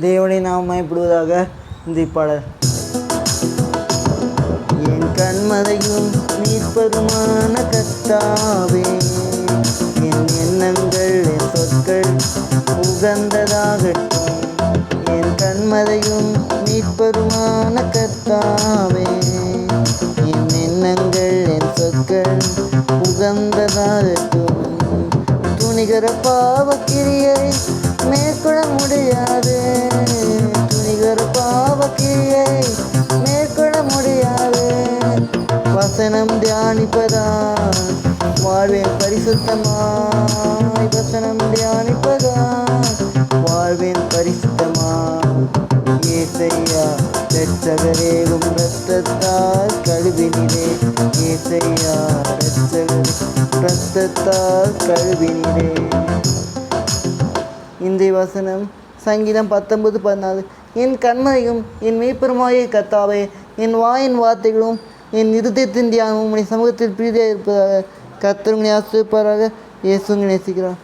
தேவனை நாம் மயப்படுவதாக இந்த பாடல் என் கண்மதையும் மீட்பருமான கத்தாவே என் எண்ணங்கள் என் சொற்கள் உகந்ததாகட்டும். என் கண்மதையும் மீட்பருமான கத்தாவே என் எண்ணங்கள் என் சொற்கள் உகந்ததாகட்டும். துணிகர பாவக்கிரியை முடியாது. துணிகர பாவக்கியை மேற்கொள்ள முடியாது. வசனம் தியானிப்பதான் வாழ்வேன் பரிசுத்தமாய். வசனம் தியானிப்பதான் வாழ்வேன் பரிசுத்தமா ஏசையா ரட்சகரேகும் ரத்தத்தால் கழுவினிலே ஏசையா ரட்சகரே ரத்தத்தால் கழுவினிலே இன்றைய வசனம் சங்கீதம் பத்தொன்பது பதினாலு என் கண்மையும் என் மெய்ப்பெருமாயை கத்தாவே என் வாயின் வார்த்தைகளும் என் இருதயத்தின் தியானமும் உடைய சமூகத்தில் பிரீதியாக இருப்பதாக கத்தருங்களை ஆசிரியப்பாராக இயேசுங்க நேசிக்கிறார்.